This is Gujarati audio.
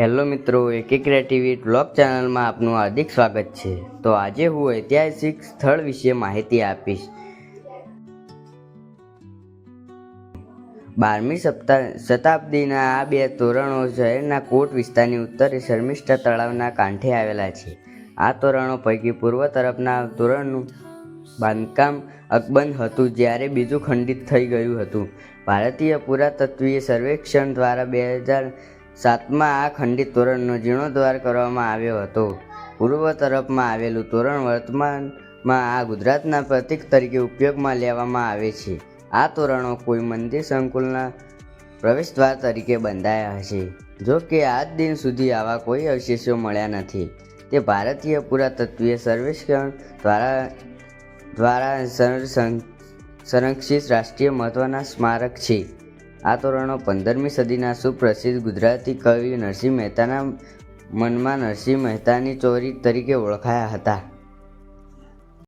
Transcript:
હેલો મિત્રો, એકે ક્રિએટિવિટી બ્લોગ ચેનલમાં આપનું હાર્દિક સ્વાગત છે. તો આજે હું ઐતિહાસિક સ્થળ વિશે માહિતી આપીશ. બારમી સપ્તાહ શતાબ્દીના આ બે તોરણો શહેરના કોટ વિસ્તારની ઉત્તરે શર્મિષ્ઠા તળાવના કાંઠે આવેલા છે. આ તોરણો પૈકી પૂર્વ તરફના તોરણનું બાંધકામ અકબંધ હતું, જ્યારે બીજું ખંડિત થઈ ગયું હતું. ભારતીય પુરાતત્વીય સર્વેક્ષણ દ્વારા બે હજાર સાતમાં આ ખંડિત તોરણનો જીર્ણોદ્ધાર કરવામાં આવ્યો હતો. પૂર્વ તરફમાં આવેલું તોરણ વર્તમાનમાં આ ગુજરાતના પ્રતીક તરીકે ઉપયોગમાં લેવામાં આવે છે. આ તોરણો કોઈ મંદિર સંકુલના પ્રવેશદ્વાર તરીકે બંધાયા હશે. જો કે આજ દિન સુધી આવા કોઈ અવશેષો મળ્યા નથી. તે ભારતીય પુરાતત્વીય સર્વેક્ષણ દ્વારા દ્વારા સંરક્ષિત રાષ્ટ્રીય મહત્ત્વના સ્મારક છે. આ તોરણો પંદરમી સદીના સુપ્રસિદ્ધ ગુજરાતી કવિ નરસિંહ મહેતાના મનમાં નરસિંહ મહેતાની ચોરી તરીકે ઓળખાયા હતા.